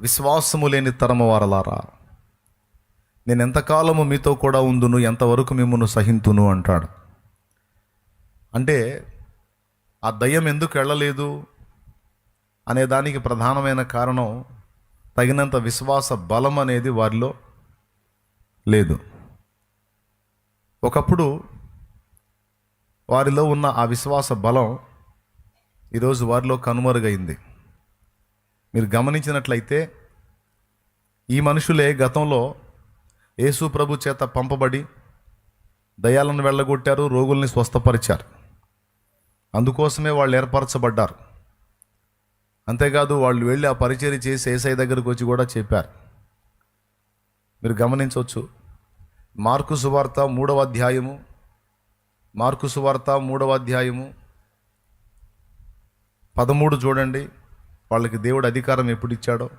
విశ్వాసము లేని తరము వారలారా. నేను ఎంతకాలము మీతో కూడా ఉందును ఎంతవరకు మిమ్మల్ని సహింతును అంటాడు. అంటే ఆ దయ్యం ఎందుకు వెళ్ళలేదు అనే దానికి ప్రధానమైన కారణం తగినంత విశ్వాస బలం అనేది వారిలో లేదు. ఒకప్పుడు వారిలో ఉన్న ఆ విశ్వాస బలం ఈరోజు వారిలో కనుమరుగైంది. మీరు గమనించినట్లయితే ఈ మనుషులే గతంలో యేసు ప్రభు చేత పంపబడి దయాలను వెళ్ళగొట్టారు రోగుల్ని స్వస్థపరిచారు. అందుకోసమే వాళ్ళు ఏర్పరచబడ్డారు. అంతేకాదు వాళ్ళు వెళ్ళి ఆ పరిచయం చేసి ఏసఐ దగ్గరకు వచ్చి కూడా చెప్పారు. మీరు గమనించవచ్చు మార్కు సువార్త మూడవ అధ్యాయము మార్కు సువార్త మూడవ అధ్యాయము పదమూడు చూడండి. వాళ్ళకి దేవుడు అధికారం ఎప్పుడు ఇచ్చాడో?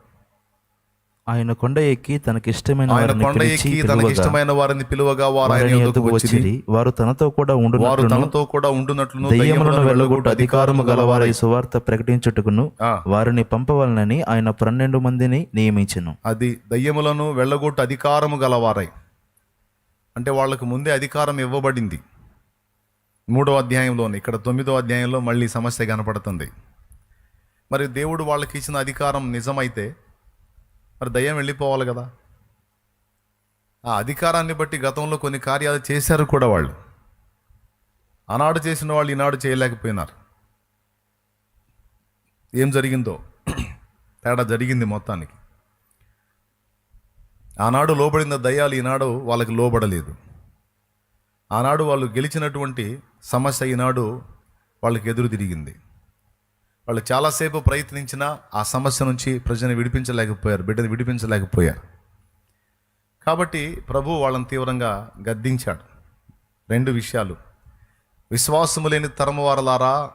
ఆయన కొండ ఎక్కి తనకిష్టమైన ఆయన వారిని కొండ పిలిచి ఎక్కి తనకి పిలువగా ఇష్టమైన వారిని పిలువగా వారు ఆయన యొద్దకు వచ్చిరి. వారు తనతో కూడా వారు ఉండునట్లును తనతో కూడా ఉండునట్లును దయ్యములను వెళ్ళగొట్టు అధికారము గలవారై సువార్త ప్రకటించుటకును. వారిని పంపవలనని ఆయన పన్నెండు మందిని నియమించెను. అది దయ్యములను వెళ్ళగొట్టు అధికారము గలవారై. అంటే వాళ్ళకు ముందే అధికారం ఇవ్వబడింది. మూడో అధ్యాయంలోని ఇక్కడ తొమ్మిదో అధ్యాయంలో మళ్ళీ సమస్య కనపడుతుంది. మరి దేవుడు వాళ్ళకి ఇచ్చిన అధికారం నిజమైతే మరి దయ్యం వెళ్ళిపోవాలి కదా? ఆ అధికారాన్ని బట్టి గతంలో కొన్ని కార్యాలు చేశారు కూడా వాళ్ళు. ఆనాడు చేసిన వాళ్ళు ఈనాడు చేయలేకపోయినారు. ఏం జరిగిందో? తేడా జరిగింది మొత్తానికి. ఆనాడు లోబడిన దయ్యాలు ఈనాడు వాళ్ళకి లోబడలేదు. ఆనాడు వాళ్ళు గెలిచినటువంటి సమస్య ఈనాడు వాళ్ళకి ఎదురు తిరిగింది వాళ్ళు చాలాసేపు ప్రయత్నించినా ఆ సమస్య నుంచి ప్రజని విడిపించలేకపోయారు బిడ్డను విడిపించలేకపోయారు. కాబట్టి ప్రభు వాళ్ళని తీవ్రంగా గద్దించాడు. రెండు విషయాలు. విశ్వాసము లేని తరము వారలారా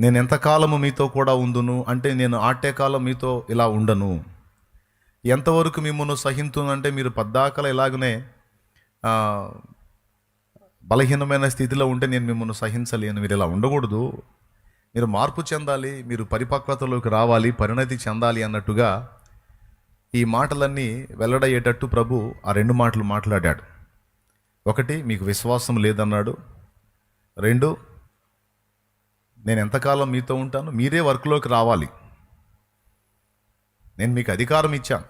నేను ఎంతకాలము మీతో కూడా ఉందును అంటే నేను ఆటే కాలం మీతో ఇలా ఉండను. ఎంతవరకు మిమ్మల్ని సహింతునంటే మీరు పద్దాకల ఇలాగనే బలహీనమైన స్థితిలో ఉంటే నేను మిమ్మల్ని సహించలేను. మీరు ఇలా ఉండకూడదు. మీరు మార్పు చెందాలి మీరు పరిపక్వతలోకి రావాలి పరిణతి చెందాలి అన్నట్టుగా ఈ మాటలన్నీ వెల్లడయ్యేటట్టు ప్రభు ఆ రెండు మాటలు మాట్లాడాడు. ఒకటి మీకు విశ్వాసం లేదన్నాడు. రెండు నేను ఎంతకాలం మీతో ఉంటాను మీరే వర్క్లోకి రావాలి. నేను మీకు అధికారం ఇచ్చాను.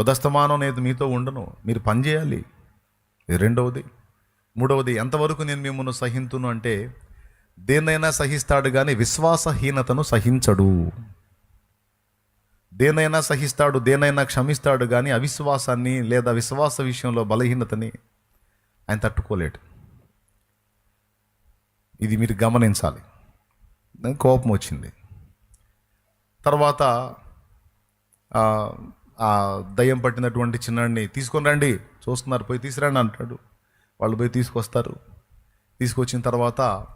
ఉదస్తమానం నేను మీతో ఉండను మీరు పని చేయాలి రెండవది. మూడవది ఎంతవరకు నేను మిమ్మల్ని సహింతును అంటే దేన్నైనా సహిస్తాడు కానీ విశ్వాసహీనతను సహించడు. దేనైనా సహిస్తాడు దేనైనా క్షమిస్తాడు కానీ అవిశ్వాసాన్ని లేదా విశ్వాస విషయంలో బలహీనతని ఆయన తట్టుకోలేడు. ఇది మీరు గమనించాలి. నాకు కోపం వచ్చింది. తర్వాత ఆ, ఆ దయ్యం పట్టినటువంటి చిన్నాడిని తీసుకొని రండి చూస్తున్నారు పోయి తీసుకురండి అంటాడు. వాళ్ళు పోయి తీసుకొస్తారు. తీసుకొచ్చిన తర్వాత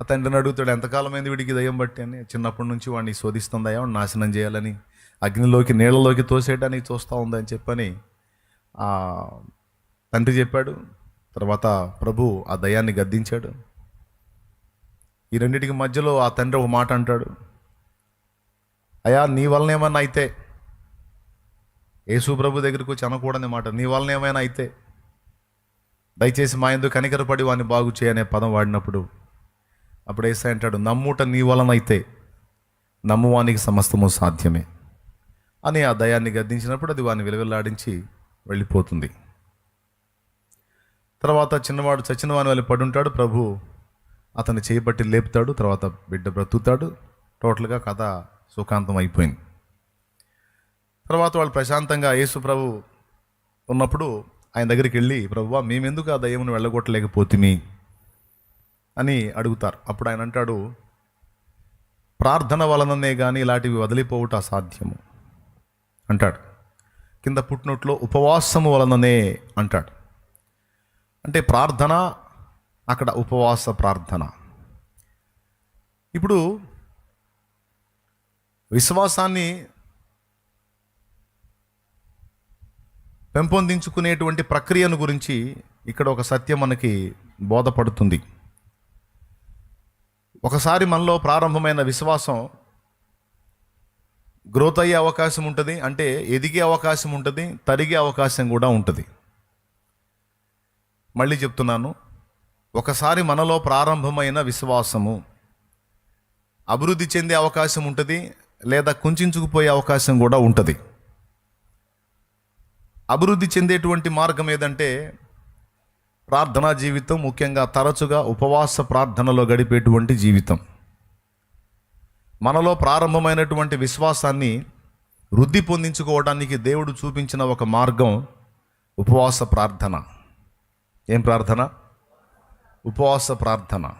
ఆ తండ్రిని అడుగుతాడు ఎంతకాలమైంది వీడికి దయ్యం బట్టి? అని. చిన్నప్పటి నుంచి వాడిని శోధిస్తుందయా వాడిని నాశనం చేయాలని అగ్నిలోకి నీళ్ళలోకి తోసేయడానికి చూస్తూ ఉందని చెప్పని తండ్రి చెప్పాడు. తర్వాత ప్రభు ఆ దయాన్ని గద్దించాడు. ఈ రెండింటికి మధ్యలో ఆ తండ్రి ఒక మాట అంటాడు. అయ్యా నీ వలన ఏమైనా అయితే యేసు ప్రభు దగ్గరికి వచ్చి అనకూడని మాట నీ వలన ఏమైనా అయితే దయచేసి మా ఎందుకు కనికరపడి వాడిని బాగు చేయనే పదం వాడినప్పుడు అప్పుడు ఏసై అంటాడు నమ్ముట నీ వలనైతే అయితే నమ్మువానికి సమస్తము సాధ్యమే. అని ఆ దయాన్ని గద్దించినప్పుడు అది వాడిని విలువెల్లాడించి వెళ్ళిపోతుంది. తర్వాత చిన్నవాడు చచ్చిన వాని వెళ్ళి పడుంటాడు ప్రభు అతన్ని చేపట్టి లేపుతాడు తర్వాత బిడ్డ బ్రతుకుతాడు టోటల్గా కథ సుఖాంతం అయిపోయింది. తర్వాత వాళ్ళు ప్రశాంతంగా యేసు ప్రభు ఉన్నప్పుడు ఆయన దగ్గరికి వెళ్ళి ప్రభువా మేమెందుకు ఆ దయ్యమును వెళ్ళగొట్టలేకపోతిమి? అని అడుగుతారు. అప్పుడు ఆయన అంటాడు ప్రార్థన వలననే కానీ ఇలాంటివి వదిలిపోవుట అసాధ్యము. అంటాడు. కింద పుట్టినట్లో ఉపవాసము వలననే అంటాడు. అంటే ప్రార్థన అక్కడ ఉపవాస ప్రార్థన. ఇప్పుడు విశ్వాసాన్ని పెంపొందించుకునేటువంటి ప్రక్రియను గురించి ఇక్కడ ఒక సత్యం మనకి బోధపడుతుంది. ఒకసారి మనలో ప్రారంభమైన విశ్వాసం గ్రోత్ అయ్యే అవకాశం ఉంటుంది అంటే ఎదిగే అవకాశం ఉంటుంది తరిగే అవకాశం కూడా ఉంటుంది. మళ్ళీ చెప్తున్నాను ఒకసారి మనలో ప్రారంభమైన విశ్వాసము అభివృద్ధి చెందే అవకాశం ఉంటుంది లేదా కుంచుకుపోయే అవకాశం కూడా ఉంటుంది. అభివృద్ధి చెందేటువంటి మార్గం ఏదంటే ప్రార్థనా జీవితం ముఖ్యంగా తరచుగా ఉపవాస ప్రార్థనలో గడిపేటువంటి జీవితం. మనలో ప్రారంభమైనటువంటి విశ్వాసాన్ని వృద్ధి పొందించుకోవడానికి దేవుడు చూపించిన ఒక మార్గం ఉపవాస ప్రార్థన. ఏం ప్రార్థన? ఉపవాస ప్రార్థన.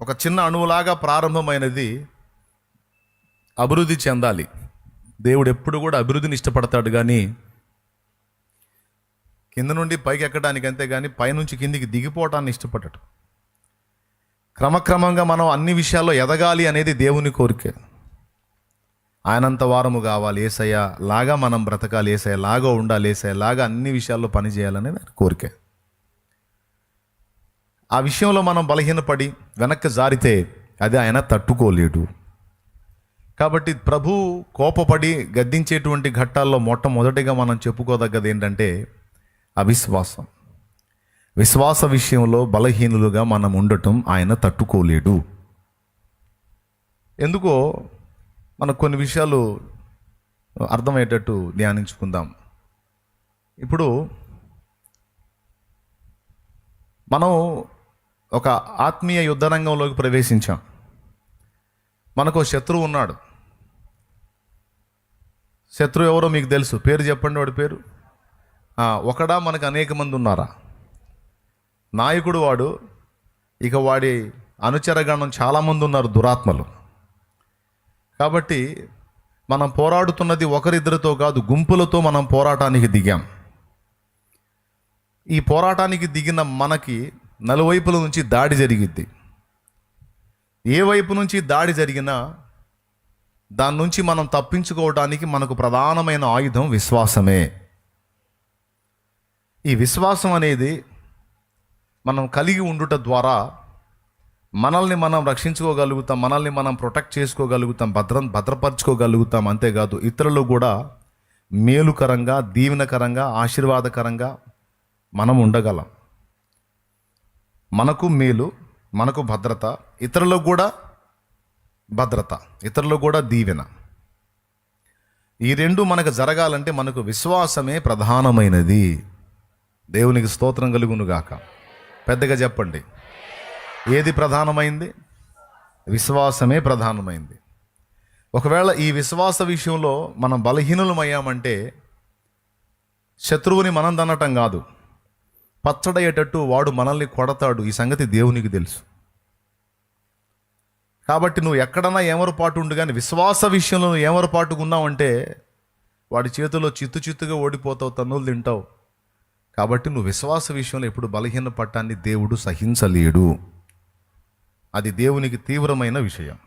ఒక చిన్న అణువులాగా ప్రారంభమైనది అభివృద్ధి చెందాలి. దేవుడు ఎప్పుడు కూడా అభివృద్ధిని ఇష్టపడతాడు కానీ కింద నుండి పైకి ఎక్కడానికి అంతే కానీ పైనుంచి కిందికి దిగిపోవటాన్ని ఇష్టపడటం. క్రమక్రమంగా మనం అన్ని విషయాల్లో ఎదగాలి అనేది దేవుని కోరిక. ఆయనంత వారము కావాలి ఏసయ్య లాగా మనం బ్రతకాలి ఏసయ్య లాగా ఉండాలి ఏసయ్య లాగా అన్ని విషయాల్లో పనిచేయాలనేది కోరికే ఆయన కోరిక. ఆ విషయంలో మనం బలహీనపడి వెనక్కి జారితే అది ఆయన తట్టుకోలేడు. కాబట్టి ప్రభు కోపపడి గద్దించేటువంటి ఘట్టాల్లో మొట్టమొదటిగా మనం చెప్పుకోదగ్గది ఏంటంటే అవిశ్వాసం. విశ్వాస విషయంలో బలహీనులుగా మనం ఉండటం ఆయన తట్టుకోలేడు. ఎందుకో మనకు కొన్ని విషయాలు అర్థమయ్యేటట్టు ధ్యానించుకుందాం. ఇప్పుడు మనం ఒక ఆత్మీయ యుద్ధ రంగంలోకి ప్రవేశించాం. మనకు శత్రువు ఉన్నాడు. శత్రువు ఎవరో మీకు తెలుసు. పేరు చెప్పండి వాడి పేరు. ఒకడా మనకు అనేక మంది ఉన్నారా? నాయకుడు వాడు ఇక వాడి అనుచరగణం చాలామంది ఉన్నారు దురాత్మలు. కాబట్టి మనం పోరాడుతున్నది ఒకరిద్దరితో కాదు గుంపులతో మనం పోరాటానికి దిగాం. ఈ పోరాటానికి దిగిన మనకి నలువైపుల నుంచి దాడి జరిగిద్ది. ఏ వైపు నుంచి దాడి జరిగినా దాని నుంచి మనం తప్పించుకోవడానికి మనకు ప్రధానమైన ఆయుధం విశ్వాసమే. ఈ విశ్వాసం అనేది మనం కలిగి ఉండుట ద్వారా మనల్ని మనం రక్షించుకోగలుగుతాం మనల్ని మనం ప్రొటెక్ట్ చేసుకోగలుగుతాం భద్ర భద్రపరచుకోగలుగుతాం అంతేకాదు ఇతరులు కూడా మేలుకరంగా దీవెనకరంగా ఆశీర్వాదకరంగా మనం ఉండగలం. మనకు మేలు మనకు భద్రత ఇతరులకు కూడా భద్రత ఇతరులకు కూడా దీవెన. ఈ రెండు మనకు జరగాలంటే మనకు విశ్వాసమే ప్రధానమైనది. దేవునికి స్తోత్రం కలుగును గాక పెద్దగా చెప్పండి. ఏది ప్రధానమైంది? విశ్వాసమే ప్రధానమైంది. ఒకవేళ ఈ విశ్వాస విషయంలో మనం బలహీనులమయ్యామంటే శత్రువుని మనం దన్నటం కాదు. పచ్చడయ్యేటట్టు వాడు మనల్ని కొడతాడు. ఈ సంగతి దేవునికి తెలుసు. కాబట్టి నువ్వు ఎక్కడన్నా ఏమరపాటు ఉండు కానీ విశ్వాస విషయంలో నువ్వు ఏమరపాటుగా వాడి చేతిలో చిత్తు చిత్తుగా ఓడిపోతావు తన్నులు తింటావు. కాబట్టి నువ్వు విశ్వాస విషయంలో ఎప్పుడు బలహీన పట్టాన్ని దేవుడు సహించలేడు. అది దేవునికి తీవ్రమైన విషయం.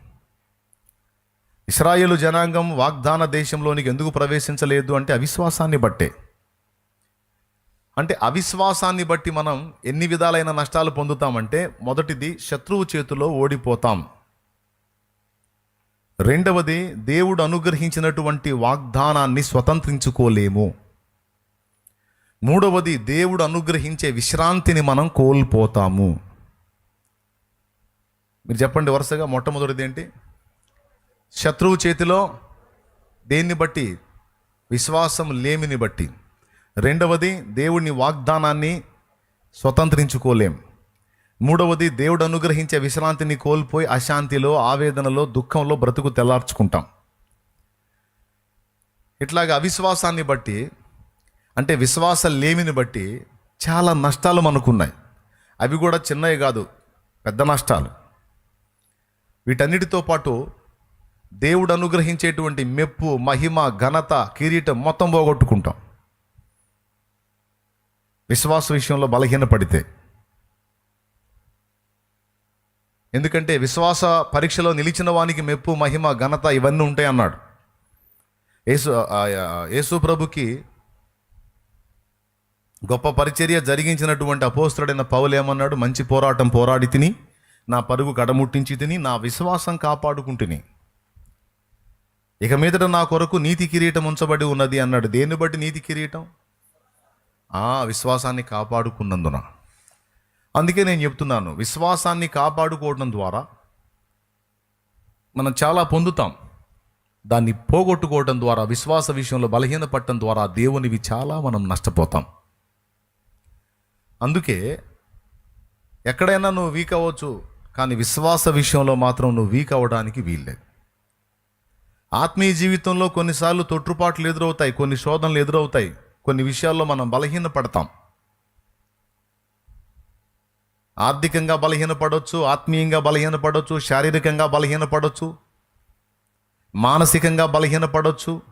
ఇస్రాయేలు జనాంగం వాగ్దాన దేశంలోనికి ఎందుకు ప్రవేశించలేదు అంటే అవిశ్వాసాన్ని బట్టే. అంటే అవిశ్వాసాన్ని బట్టి మనం ఎన్ని విధాలైన నష్టాలు పొందుతామంటే మొదటిది శత్రువు చేతిలో ఓడిపోతాం. రెండవది దేవుడు అనుగ్రహించినటువంటి వాగ్దానాన్ని స్వతంత్రించుకోలేము. మూడవది దేవుడు అనుగ్రహించే విశ్రాంతిని మనం కోల్పోతాము. మీరు చెప్పండి వరుసగా మొట్టమొదటిది ఏంటి శత్రువు చేతిలో దేన్ని బట్టి? విశ్వాసం లేమిని బట్టి. రెండవది దేవుడిని వాగ్దానాన్ని స్వతంత్రించుకోలేం. మూడవది దేవుడు అనుగ్రహించే విశ్రాంతిని కోల్పోయి అశాంతిలో ఆవేదనలో దుఃఖంలో బ్రతుకు తెల్లార్చుకుంటాం. ఇట్లాగా అవిశ్వాసాన్ని బట్టి అంటే విశ్వాస లేమిని బట్టి చాలా నష్టాలు మనకున్నాయి. అవి కూడా చిన్నవి కాదు పెద్ద నష్టాలు. వీటన్నిటితో పాటు దేవుడు అనుగ్రహించేటువంటి మెప్పు మహిమ ఘనత కిరీటం మొత్తం పోగొట్టుకుంటాం. విశ్వాస విషయంలో బలహీనపడితే. ఎందుకంటే విశ్వాస పరీక్షలో నిలిచిన వానికి మెప్పు మహిమ ఘనత ఇవన్నీ ఉంటాయి అన్నాడు. యేసు యేసు ప్రభుకి గొప్ప పరిచర్య జరిగించినటువంటి అపోస్తుడైన పౌలు ఏమన్నాడు? మంచి పోరాటం పోరాడి తిని నా పరుగు కడముట్టించి తిని నా విశ్వాసం కాపాడుకుంటుని. ఇక మీదట నా కొరకు నీతి కిరీటం ఉంచబడి ఉన్నది అన్నాడు. దేన్ని బట్టి నీతి కిరీటం? ఆ విశ్వాసాన్ని కాపాడుకున్నందున. అందుకే నేను చెప్తున్నాను విశ్వాసాన్ని కాపాడుకోవడం ద్వారా మనం చాలా పొందుతాం. దాన్ని పోగొట్టుకోవడం ద్వారా విశ్వాస విషయంలో బలహీనపడటం ద్వారా దేవునివి చాలా మనం నష్టపోతాం. అందుకే ఎక్కడైనా నువ్వు వీక్ అవ్వచ్చు కానీ విశ్వాస విషయంలో మాత్రం నువ్వు వీక్ అవ్వడానికి వీల్లేదు. ఆత్మీయ జీవితంలో కొన్నిసార్లు తొట్టుపాట్లు ఎదురవుతాయి కొన్ని శోధనలు ఎదురవుతాయి కొన్ని విషయాల్లో మనం బలహీనపడతాం. ఆర్థికంగా బలహీనపడవచ్చు ఆత్మీయంగా బలహీనపడవచ్చు శారీరకంగా బలహీనపడవచ్చు మానసికంగా బలహీనపడవచ్చు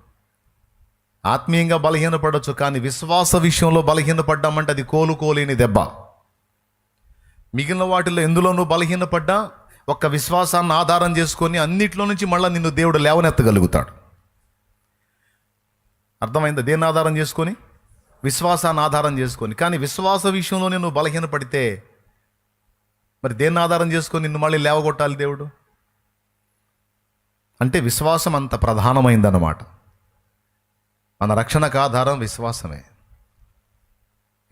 ఆత్మీయంగా బలహీనపడవచ్చు కానీ విశ్వాస విషయంలో బలహీనపడ్డామంటే అది కోలుకోలేని దెబ్బ. మిగిలిన వాటిలో ఎందులోనూ బలహీనపడ్డా? ఒక్క విశ్వాసాన్ని ఆధారం చేసుకొని అన్నిట్లో నుంచి మళ్ళీ నిన్ను దేవుడు లేవనెత్తగలుగుతాడు. అర్థమైందా? దేన్ని ఆధారం చేసుకొని? విశ్వాసాన్ని ఆధారం చేసుకొని. కానీ విశ్వాస విషయంలో నేను బలహీనపడితే మరి దేన్ని ఆధారం చేసుకొని నిన్ను మళ్ళీ లేవగొట్టాలి దేవుడు? అంటే విశ్వాసం అంత ప్రధానమైందన్నమాట. మన రక్షణకు ఆధారం విశ్వాసమే.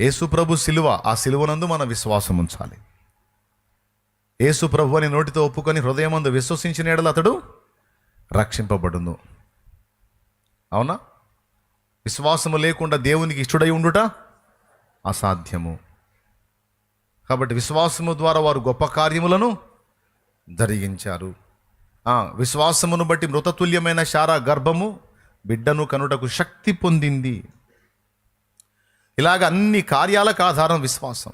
యేసుప్రభు శిలువ సిలువ ఆ సిలువనందు మన విశ్వాసం ఉంచాలి. యేసుప్రభు అని నోటితో ఒప్పుకొని హృదయమందు విశ్వసించిన ఎడలు అతడు రక్షింపబడును. అవునా? విశ్వాసము లేకుండా దేవునికి ఇష్టడై ఉండుట అసాధ్యము. కాబట్టి విశ్వాసము ద్వారా వారు గొప్ప కార్యములను జరిగించారు. విశ్వాసమును బట్టి మృతతుల్యమైన శారా గర్భము బిడ్డను కనుటకు శక్తి పొందింది. ఇలాగ అన్ని కార్యాలకు ఆధారం విశ్వాసం.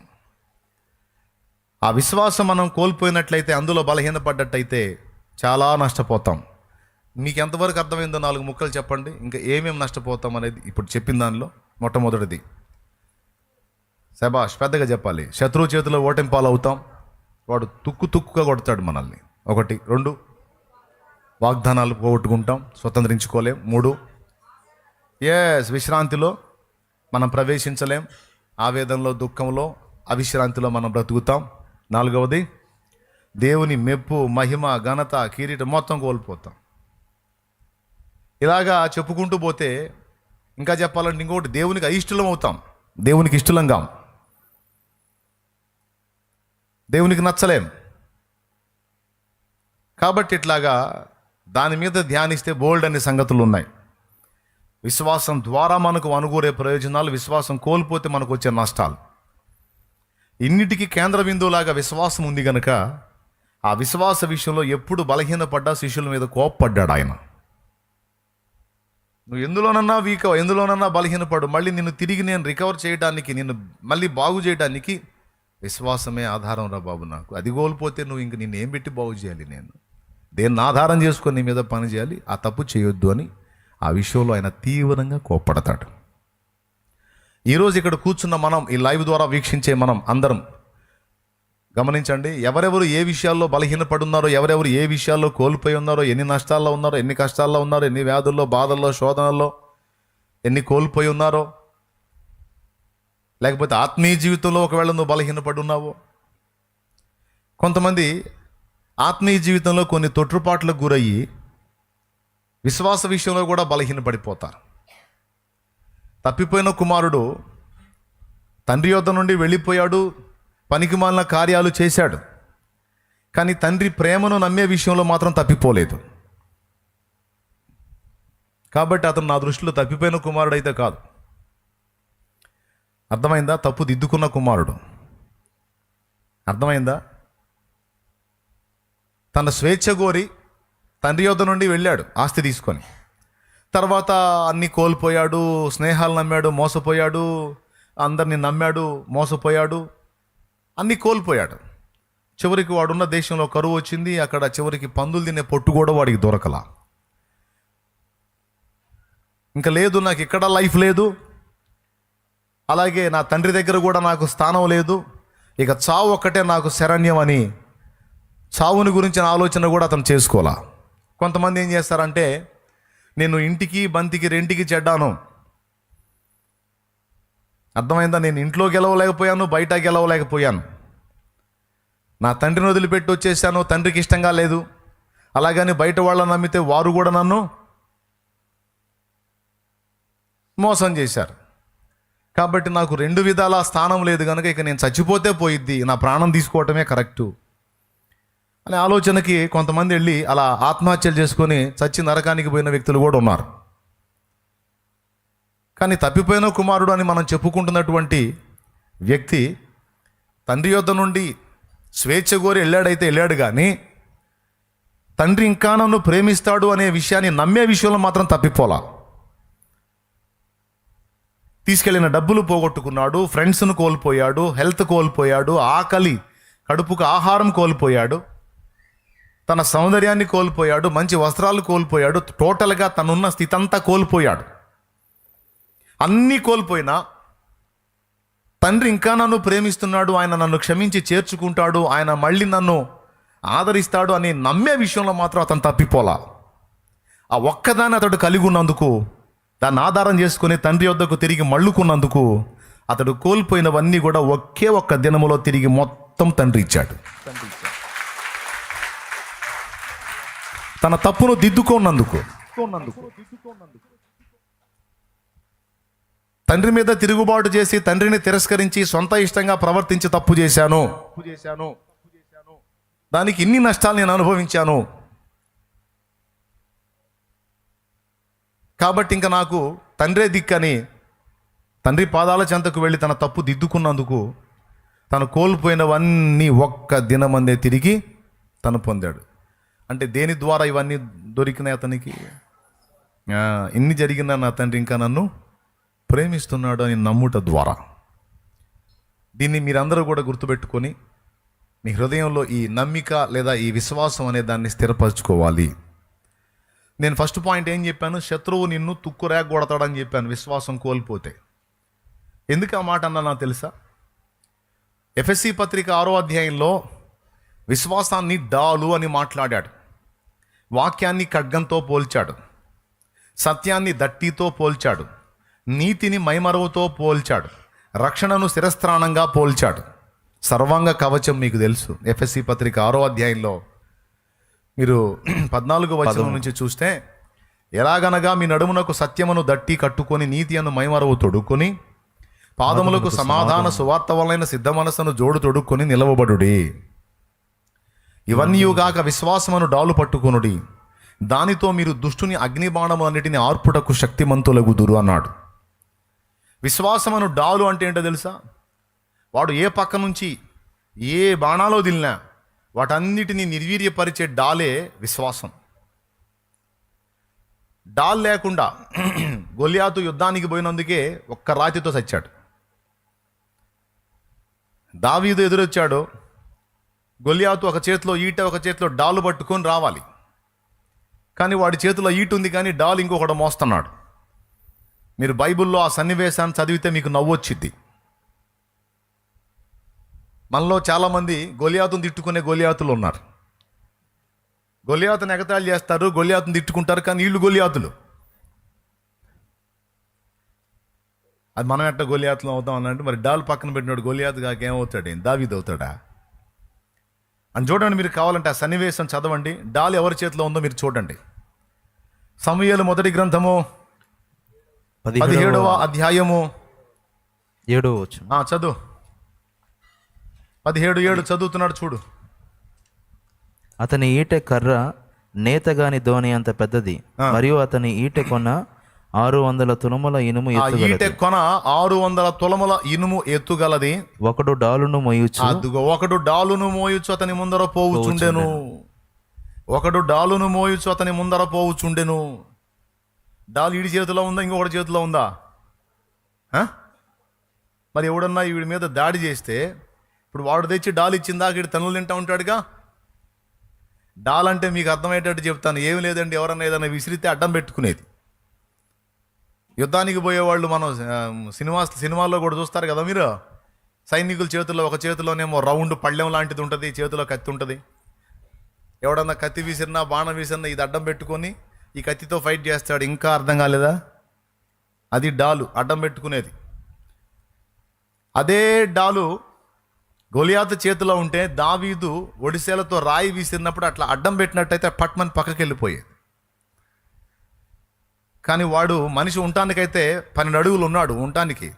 ఆ విశ్వాసం మనం కోల్పోయినట్లయితే అందులో బలహీనపడ్డట్టయితే చాలా నష్టపోతాం. మీకు ఎంతవరకు అర్థమైందో నాలుగు ముక్కలు చెప్పండి. ఇంకా ఏమేమి నష్టపోతాం అనేది ఇప్పుడు చెప్పిన దానిలో మొట్టమొదటిది. శబాష్ పెద్దగా చెప్పాలి. శత్రువు చేతిలో ఓటమి అవుతాం వాడు తుక్కు తుక్కుగా కొడతాడు మనల్ని. ఒకటి. రెండు. వాగ్దానాలు పోగొట్టుకుంటాం స్వతంత్రించుకోలేం. మూడు ఎస్ విశ్రాంతిలో మనం ప్రవేశించలేం. ఆవేదనలో దుఃఖంలో అవిశ్రాంతిలో మనం బ్రతుకుతాం. నాలుగవది దేవుని మెప్పు మహిమ ఘనత కిరీటం మొత్తం కోల్పోతాం. ఇలాగా చెప్పుకుంటూ పోతే ఇంకా చెప్పాలంటే ఇంకొకటి దేవునికి అయిష్టలం అవుతాం. దేవునికి ఇష్టలంగా దేవునికి నచ్చలేం. కాబట్టి ఇట్లాగా దాని మీద ధ్యానిస్తే బోల్డ్ అనే సంగతులు ఉన్నాయి. విశ్వాసం ద్వారా మనకు అనుకూరే ప్రయోజనాలు విశ్వాసం కోల్పోతే మనకు వచ్చే నష్టాలు. ఇన్నిటికీ కేంద్ర బిందువులాగా విశ్వాసం ఉంది కనుక ఆ విశ్వాస విషయంలో ఎప్పుడు బలహీనపడ్డా శిష్యుల మీద కోప్పడ్డాడు ఆయన. నువ్వు ఎందులోనన్నా వీక్ ఎందులోనన్నా బలహీనపడు మళ్ళీ నిన్ను తిరిగి నేను రికవర్ చేయడానికి నిన్ను మళ్ళీ బాగు చేయడానికి విశ్వాసమే ఆధారం రా బాబు నాకు. అది కోల్పోతే నువ్వు ఇంక నిన్ను ఏం పెట్టి బాగు చేయాలి నేను? దేన్ని ఆధారం చేసుకొని నీ మీద పని చేయాలి ఆ తప్పు చేయొద్దు అని ఆ విషయంలో ఆయన తీవ్రంగా కోప్పడతాడు. ఈరోజు ఇక్కడ కూర్చున్న మనం ఈ లైవ్ ద్వారా వీక్షించే మనం అందరం గమనించండి ఎవరెవరు ఏ విషయాల్లో బలహీనపడున్నారో ఎవరెవరు ఏ విషయాల్లో కోల్పోయి ఉన్నారో ఎన్ని నష్టాల్లో ఉన్నారో ఎన్ని కష్టాల్లో ఉన్నారో ఎన్ని వ్యాధుల్లో బాధల్లో శోధనల్లో ఎన్ని కోల్పోయి ఉన్నారో లేకపోతే ఆత్మీయ జీవితంలో ఒకవేళ నువ్వు బలహీనపడి ఉన్నావో కొంతమంది ఆత్మీయ జీవితంలో కొన్ని తొట్టుపాట్లకు గురయ్యి విశ్వాస విషయంలో కూడా బలహీనపడిపోతారు. తప్పిపోయిన కుమారుడు తండ్రి యొద్ద నుండి వెళ్ళిపోయాడు పనికిమాలిన కార్యాలు చేశాడు కానీ తండ్రి ప్రేమను నమ్మే విషయంలో మాత్రం తప్పిపోలేదు. కాబట్టి అతను నా దృష్టిలో తప్పిపోయిన కుమారుడు అయితే కాదు. అర్థమైందా? తప్పు దిద్దుకున్న కుమారుడు. అర్థమైందా? తన స్వేచ్ఛ కోరి తండ్రి యొద్ద నుండి వెళ్ళాడు ఆస్తి తీసుకొని. తర్వాత అన్ని కోల్పోయాడు స్నేహాలు నమ్మాడు మోసపోయాడు అందరిని నమ్మాడు మోసపోయాడు అన్ని కోల్పోయాడు. చివరికి వాడున్న దేశంలో కరువు వచ్చింది అక్కడ చివరికి పందులు తినే పొట్టు కూడా వాడికి దొరకలా. ఇంకా లేదు నాకు ఇక్కడ లైఫ్ లేదు అలాగే నా తండ్రి దగ్గర కూడా నాకు స్థానం లేదు ఇక చావు ఒక్కటే నాకు శరణ్యం అని చావుని గురించిన ఆలోచన కూడా అతను చేసుకోవాలా? కొంతమంది ఏం చేస్తారంటే నేను ఇంటికి బంతికి రెంటికి చెడ్డాను. అర్థమైందా? నేను ఇంట్లో గెలవలేకపోయాను బయట గెలవలేకపోయాను. నా తండ్రిని వదిలిపెట్టి వచ్చేసాను తండ్రికి ఇష్టంగా లేదు. అలాగని బయట వాళ్ళని నమ్మితే వారు కూడా నన్ను మోసం చేశారు. కాబట్టి నాకు రెండు విధాల స్థానం లేదు కనుక ఇక నేను చచ్చిపోతే పోయిద్ది. నా ప్రాణం తీసుకోవటమే కరెక్టు. అనే ఆలోచనకి కొంతమంది వెళ్ళి అలా ఆత్మహత్యలు చేసుకొని చచ్చి నరకానికి పోయిన వ్యక్తులు కూడా ఉన్నారు. కానీ తప్పిపోయిన కుమారుడు అని మనం చెప్పుకుంటున్నటువంటి వ్యక్తి తండ్రి యొద్ద నుండి స్వేచ్ఛ కోరి వెళ్ళాడైతే వెళ్ళాడు కానీ తండ్రి ఇంకా నన్ను ప్రేమిస్తాడు అనే విషయాన్ని నమ్మే విషయంలో మాత్రం తప్పిపోలా. తీసుకెళ్ళిన డబ్బులు పోగొట్టుకున్నాడు ఫ్రెండ్స్ను కోల్పోయాడు హెల్త్ కోల్పోయాడు ఆకలి కడుపుకు ఆహారం కోల్పోయాడు. తన సౌందర్యాన్ని కోల్పోయాడు మంచి వస్త్రాలు కోల్పోయాడు టోటల్గా తనున్న స్థితి అంతా కోల్పోయాడు. అన్నీ కోల్పోయినా తండ్రి ఇంకా నన్ను ప్రేమిస్తున్నాడు ఆయన నన్ను క్షమించి చేర్చుకుంటాడు ఆయన మళ్ళీ నన్ను ఆదరిస్తాడు అని నమ్మే విషయంలో మాత్రం అతను తప్పిపోలా. ఆ ఒక్కదాన్ని అతడు కలిగి ఉన్నందుకు దాన్ని ఆధారం చేసుకుని తండ్రి వద్దకు తిరిగి మళ్ళుకున్నందుకు అతడు కోల్పోయినవన్నీ కూడా ఒకే ఒక్క దినములో తిరిగి మొత్తం తండ్రి ఇచ్చాడు. తన తప్పును దిద్దుకోనందుకు తండ్రి మీద తిరుగుబాటు చేసి తండ్రిని తిరస్కరించి సొంత ఇష్టంగా ప్రవర్తించి తప్పు చేశాను చేశాను. దానికి ఇన్ని నష్టాలు నేను అనుభవించాను. కాబట్టి ఇంకా నాకు తండ్రే దిక్కని తండ్రి పాదాల చెంతకు వెళ్ళి తన తప్పు దిద్దుకున్నందుకు తను కోల్పోయినవన్నీ ఒక్క దినమందే తిరిగి తను పొందాడు. అంటే దేని ద్వారా ఇవన్నీ దొరికినాయి అతనికి? ఎన్ని ఇన్ని జరిగినా నా తండ్రి ఇంకా నన్ను ప్రేమిస్తున్నాడు అని నమ్ముట ద్వారా. దీన్ని మీరందరూ కూడా గుర్తుపెట్టుకొని మీ హృదయంలో ఈ నమ్మిక లేదా ఈ విశ్వాసం అనే దాన్ని స్థిరపరచుకోవాలి. నేను ఫస్ట్ పాయింట్ ఏం చెప్పాను? శత్రువు నిన్ను తుక్కు రేగొడతాడని చెప్పాను. విశ్వాసం కోల్పోతే. ఎందుకు ఆ మాట అన్నా నాకు తెలుసా? ఎఫ్ఎస్సి పత్రిక ఆరో అధ్యాయంలో విశ్వాసాన్ని డాలు అని మాట్లాడాడు. వాక్యాన్ని ఖడ్గంతో పోల్చాడు. సత్యాన్ని దట్టితో పోల్చాడు. నీతిని మైమరువుతో పోల్చాడు. రక్షణను శిరస్త్రాణంగా పోల్చాడు. సర్వాంగ కవచం మీకు తెలుసు. ఎఫ్ఎస్సి పత్రిక ఆరో అధ్యాయంలో మీరు పద్నాలుగు వచనం నుంచి చూస్తే ఎలాగనగా మీ నడుమునకు సత్యమును దట్టి కట్టుకొని నీతి అను మైమరవు తొడుక్కొని పాదములకు సమాధాన. సువార్త వలన సిద్ధ మనస్సును జోడు తొడుక్కొని నిలవబడుడి. ఇవన్నీయుగాక విశ్వాసమును డాలు పట్టుకొనుడి. దానితో మీరు దుష్టుని అగ్నిబాణములన్నిటిని ఆర్పుటకు శక్తిమంతులగుదురు అన్నాడు. విశ్వాసమును డాలు అంటే ఏంటో తెలుసా? వాడు ఏ పక్క నుంచి ఏ బాణాలో దిలినా వాటన్నిటిని నిర్వీర్యపరిచే డాలే విశ్వాసం. డాల్ లేకుండా గొలియాతు యుద్ధానికి పోయినందుకే ఒక్క రాతితో చచ్చాడు. దావీదు ఎదురొచ్చాడు. గొలియాతు ఒక చేతిలో ఈట ఒక చేతిలో డాలు పట్టుకొని రావాలి. కానీ వాడి చేతిలో ఈటు ఉంది కానీ డాల్ ఇంకొకడు మోస్తున్నాడు. మీరు బైబిల్లో ఆ సన్నివేశాన్ని చదివితే మీకు నవ్వొచ్చిద్ది. మనలో చాలామంది గొలియాతును తిట్టుకునే గొలియాతులు ఉన్నారు. గొలియాతును ఎగతాళి చేస్తారు గొలియాతును తిట్టుకుంటారు కానీ వీళ్ళు గొలియాతులు అది మనం ఎట్ట గొలియాతులు అవుతాం అంటే మరి డాల్ పక్కన పెట్టినాడు గొలియాతు కాక ఏమవుతాడు? దావీద్ అవుతాడా? అని చూడండి మీరు కావాలంటే ఆ సన్నివేశం చదవండి. డాల్ ఎవరి చేతిలో ఉందో మీరు చూడండి. సమూహలు మొదటి గ్రంథము పదిహేడవ అధ్యాయము. ఆ, చదువు. పదిహేడు ఏడు చదువుతున్నాడు చూడు. అతని ఈటె కర్ర నేతగాని ధోని అంత పెద్దది. మరియు అతని ఈటె కొన ఆరు వందల తులముల ఇనుము ఈటె కొన ఆరు వందల తులముల ఇనుము ఎత్తుగలది. ఒకడు డాలును అదుగో ఒకడు డాలును మోయుచు అతని ముందర పోవుచుండెను. ఒకడు డాలును మోయుచు అతని ముందర పోవుచుండెను. డాల్ ఈడి చేతిలో ఉందా ఇంకొకటి చేతిలో ఉందా? మరి ఎవడన్నా వీడి మీద దాడి చేస్తే ఇప్పుడు వాడు తెచ్చి డాల్ ఇచ్చిందాక వీడు తనులు తింటా ఉంటాడుగా? డాల్ అంటే మీకు అర్థమయ్యేటట్టు చెప్తాను. ఏమి లేదండి ఎవరన్నా ఏదైనా విసిరితే అడ్డం పెట్టుకునేది. యుద్ధానికి పోయేవాళ్ళు మనం సినిమా సినిమాల్లో కూడా చూస్తారు కదా మీరు? సైనికుల చేతుల్లో ఒక చేతిలోనేమో రౌండ్ పళ్ళెం లాంటిది ఉంటుంది చేతిలో కత్తి ఉంటుంది. ఎవడన్నా కత్తి విసిరినా బాణం విసిరినా ఇది అడ్డం పెట్టుకొని ఈ కత్తితో ఫైట్ చేస్తాడు ఇంకా అర్థం కాలేదా? అది డాలు అడ్డం పెట్టుకునేది. అదే డాలు గొలియాత చేతిలో ఉంటే దావీదు ఒడిసేలతో రాయి విసిరినప్పుడు అట్లా అడ్డం పెట్టినట్టయితే పట్మన్ పక్కకి వెళ్ళిపోయేది కానీ వాడు మనిషి ఉండటానికైతే పన్నెండు అడుగులు ఉన్నాడు ఉండటానికి.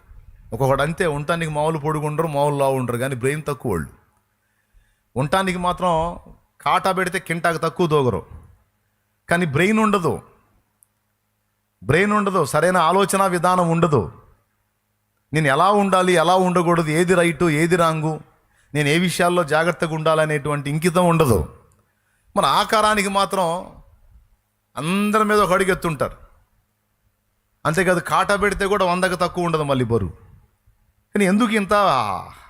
ఒక్కొక్కడు అంతే ఉండటానికి మామూలు పొడుగు ఉండరు మామూలు లావు ఉండరు కానీ బ్రెయిన్ తక్కువ వాళ్ళు. ఉండటానికి మాత్రం కాటా పెడితే కింటాకు తక్కువ దోగరు. కానీ బ్రెయిన్ ఉండదు. బ్రెయిన్ ఉండదు సరైన ఆలోచన విధానం ఉండదు. నేను ఎలా ఉండాలి ఎలా ఉండకూడదు ఏది రైటు ఏది రాంగు నేను ఏ విషయాల్లో జాగ్రత్తగా ఉండాలనేటువంటి ఇంకితం ఉండదు. మన ఆకారానికి మాత్రం అందరి మీద ఒక అడుగు ఎత్తుంటారు అంతేకాదు కాటా పెడితే కూడా వందకు తక్కువ ఉండదు మళ్ళీ బరువు. కానీ ఎందుకు ఇంత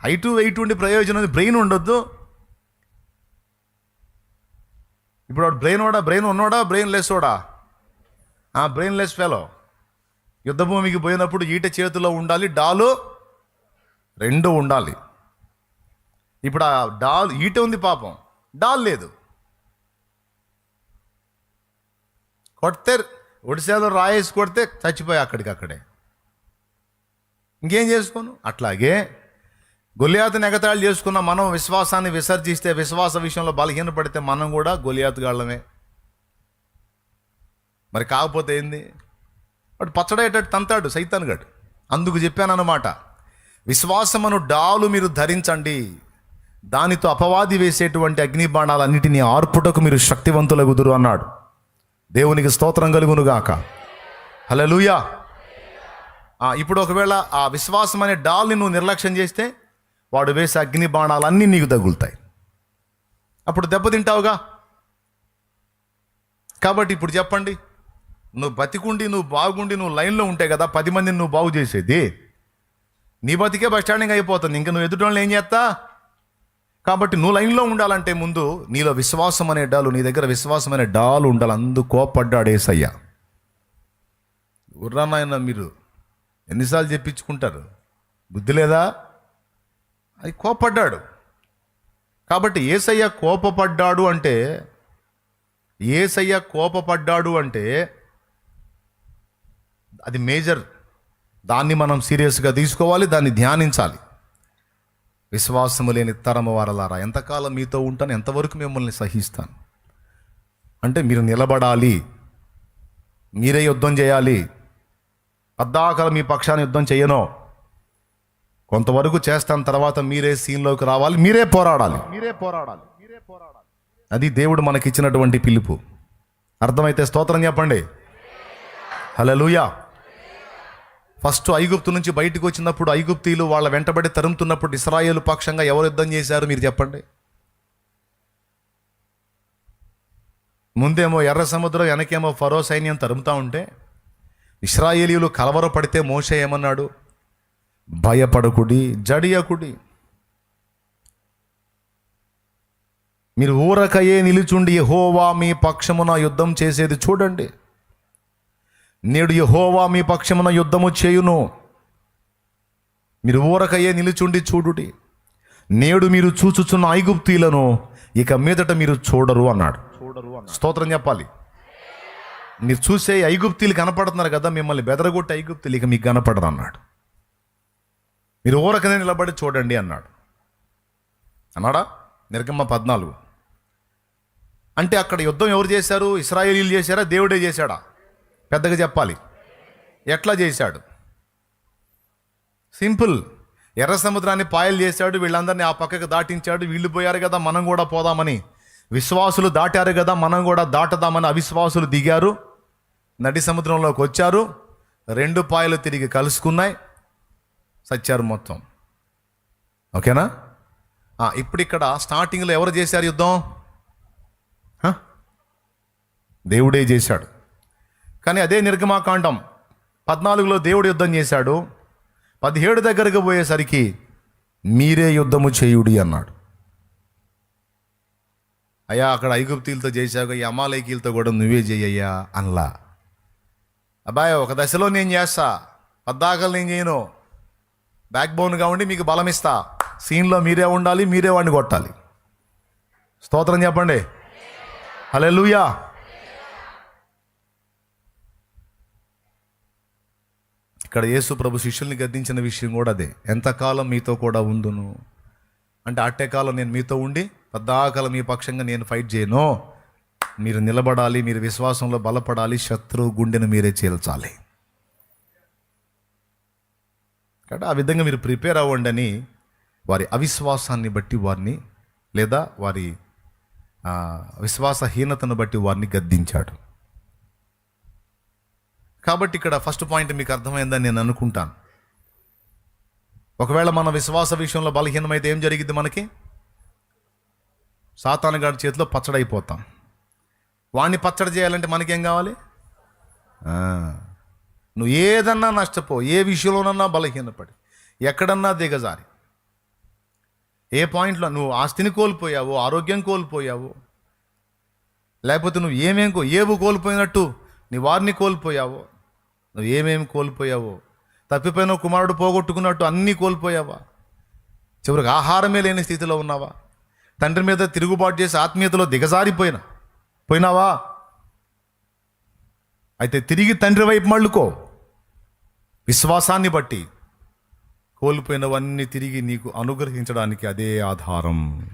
హైటు వెయిట్ ఉండి ప్రయోజనం బ్రెయిన్ ఉండొద్దు? ఇప్పుడు వాడు బ్రెయిన్ వాడా? బ్రెయిన్ ఉన్నోడా బ్రెయిన్ లెస్ వాడా? ఆ బ్రెయిన్ లెస్ ఫెలో యుద్ధభూమికి పోయినప్పుడు ఈట చేతిలో ఉండాలి డాలు రెండు ఉండాలి. ఇప్పుడు ఆ డాల్ ఈట ఉంది పాపం. డాల్ లేదు. కొట్టే ఒడిశాలో రాయేసి కొడితే చచ్చిపోయి అక్కడికి అక్కడే ఇంకేం చేసుకోను? అట్లాగే గొలియాతుని ఎగతాళి చేసుకున్న మనం విశ్వాసాన్ని విసర్జిస్తే విశ్వాస విషయంలో బలహీనపడితే మనం కూడా గొలియాతుగాళ్ళమే మరి కాకపోతే ఏంది? వాడు పచ్చడయ్యేటట్టు తంతాడు సైతాన్గాడు అందుకు చెప్పానన్నమాట విశ్వాసమును డాలు మీరు ధరించండి. దానితో అపవాది వేసేటువంటి అగ్నిబాణాలన్నిటినీ ఆర్పుటకు మీరు శక్తివంతులగుదురు అన్నాడు. దేవునికి స్తోత్రం కలుగునుగాక. హలలుయా ఇప్పుడు ఒకవేళ ఆ విశ్వాసం అనే డాల్ని నువ్వు నిర్లక్ష్యం చేస్తే వాడు వేసే అగ్ని బాణాలన్నీ నీకు తగులుతాయి. అప్పుడు దెబ్బతింటావుగా కాబట్టి ఇప్పుడు చెప్పండి నువ్వు బతికుండి నువ్వు బాగుండి నువ్వు లైన్లో ఉంటే కదా పది మందిని నువ్వు బాగు చేసేది. నీ బతికే బస్ స్టాండింగ్ అయిపోతుంది. ఇంకా నువ్వు ఎదుటి ఏం చేస్తా? కాబట్టి నువ్వు లైన్లో ఉండాలంటే ముందు నీలో విశ్వాసం అనే డాలు నీ దగ్గర విశ్వాసం అనే డాలు ఉండాలి. అందు కోపడ్డాడు ఏసయ్యా. ఉర్రానాయన మీరు? ఎన్నిసార్లు చెప్పించుకుంటారు? బుద్ధి లేదా? అది కోపడ్డాడు. కాబట్టి ఏసయ్య కోపపడ్డాడు అంటే ఏసయ్య కోపపడ్డాడు అంటే అది మేజర్. దాన్ని మనం సీరియస్గా తీసుకోవాలి దాన్ని ధ్యానించాలి. విశ్వాసము లేని తరము వారలారా. ఎంతకాలం మీతో ఉంటాను ఎంతవరకు మిమ్మల్ని సహిస్తాను? అంటే మీరు నిలబడాలి మీరే యుద్ధం చేయాలి. పద్దాకల మీ పక్షాన్ని యుద్ధం చేయను. కొంతవరకు చేస్తాను తర్వాత మీరే సీన్లోకి రావాలి మీరే పోరాడాలి. మీరే పోరాడాలి మీరే పోరాడాలి. అది దేవుడు మనకిచ్చినటువంటి పిలుపు. అర్థమైతే స్తోత్రం చెప్పండి. హలలుయా ఫస్ట్ ఐగుప్తు నుంచి బయటకు వచ్చినప్పుడు ఐగుప్తీలు వాళ్ళ వెంటబడి తరుముతున్నప్పుడు ఇస్రాయేలు పక్షంగా ఎవరు యుద్ధం చేశారు మీరు చెప్పండి? ముందేమో ఎర్ర సముద్రం వెనకేమో ఫరో సైన్యం తరుముతా ఉంటే ఇస్రాయేలీలు కలవరపడితే మోషే ఏమన్నాడు? భయపడకుడి జడియకుడి. మీరు ఊరకయే నిలుచుండి హోవా మీ పక్షమున యుద్ధం చేసేది చూడండి. నేడు యహోవా మీ పక్షమున యుద్ధము చేయును. మీరు ఊరకయ్యే నిలుచుండి చూడుటి నేడు మీరు చూచుచున్న ఐగుప్తీలను ఇక మీదట మీరు చూడరు అన్నాడు. చూడరు స్తోత్రం చెప్పాలి. మీరు చూసే ఐగుప్తీలు కనపడుతున్నారు కదా మిమ్మల్ని బెదరగొట్టే ఐగుప్తీలు ఇక మీకు కనపడదు అన్నాడు. మీరు ఊరకనే నిలబడి చూడండి అన్నాడు. అన్నాడా? నిర్గమ్మ పద్నాలుగు. అంటే అక్కడ యుద్ధం ఎవరు చేశారు? ఇస్రాయేలీలు చేశారా? దేవుడే చేశాడా? పెద్దగా చెప్పాలి. ఎట్లా చేశాడు? సింపుల్. ఎర్ర సముద్రాన్ని పాయలు చేశాడు వీళ్ళందరినీ ఆ పక్కకు దాటించాడు వీళ్ళు పోయారు కదా మనం కూడా పోదామని. విశ్వాసులు దాటారు కదా మనం కూడా దాటదామని అవిశ్వాసులు దిగారు. నడి సముద్రంలోకి వచ్చారు. రెండు పాయలు తిరిగి కలుసుకున్నాయి. సచ్చారు మొత్తం. ఓకేనా? ఇప్పుడు ఇక్కడ స్టార్టింగ్లో ఎవరు చేశారు యుద్ధం? దేవుడే చేశాడు. కానీ అదే నిర్గమాకాండం. పద్నాలుగులో దేవుడు యుద్ధం చేశాడు. పదిహేడు దగ్గరకు పోయేసరికి మీరే యుద్ధము చేయుడి అన్నాడు. అయ్యా అక్కడ ఐగుప్తీలతో చేశావు ఈ అమాలయకీలతో కూడా నువ్వే చెయ్యయ్యా అనలా. అబ్బాయి ఒక దశలో నేను చేస్తా. పద్దాకలు నేను చేయను. బ్యాక్ బోన్గా ఉండి మీకు బలం ఇస్తా సీన్లో మీరే ఉండాలి మీరే వాడిని కొట్టాలి. స్తోత్రం చెప్పండి. హలే లూయా ఇక్కడ యేసు ప్రభు శిష్యుల్ని గద్దించిన విషయం కూడా అదే. ఎంతకాలం మీతో కూడా ఉందును? అంటే అట్టే కాలం నేను మీతో ఉండి పద్దాకాలం మీ పక్షంగా నేను ఫైట్ చేయను. మీరు నిలబడాలి మీరు విశ్వాసంలో బలపడాలి శత్రువు గుండెను మీరే చీల్చాలి. కాబట్టి ఆ విధంగా మీరు ప్రిపేర్ అవ్వండి అని వారి అవిశ్వాసాన్ని బట్టి వారిని లేదా వారి విశ్వాసహీనతను బట్టి వారిని గద్దించాడు. కాబట్టి ఇక్కడ ఫస్ట్ పాయింట్ మీకు అర్థమైందని నేను అనుకుంటాను. ఒకవేళ మన విశ్వాస విషయంలో బలహీనమైతే ఏం జరిగింది మనకి? సాతానగాడి చేతిలో పచ్చడైపోతాం. వాడిని పచ్చడి చేయాలంటే మనకేం కావాలి? నువ్వు ఏదన్నా నష్టపో ఏ విషయంలోనన్నా బలహీనపడి ఎక్కడన్నా దిగజారి. ఏ పాయింట్లో నువ్వు ఆస్తిని కోల్పోయావో ఆరోగ్యం కోల్పోయావో లేకపోతే నువ్వు ఏమేం కో ఏవు కోల్పోయినట్టు నీ వారిని కోల్పోయావో నువ్వు ఏమేమి కోల్పోయావో తప్పిపోయిన కుమారుడు పోగొట్టుకున్నట్టు అన్నీ కోల్పోయావా? చివరికి ఆహారమే లేని స్థితిలో ఉన్నావా? తండ్రి మీద తిరుగుబాటు చేసి ఆత్మీయతలో దిగజారిపోయినా పోయినావా? అయితే తిరిగి తండ్రి వైపు మళ్ళుకో. విశ్వాసాన్ని బట్టి కోల్పోయినవన్నీ తిరిగి నీకు అనుగ్రహించడానికి అదే ఆధారం.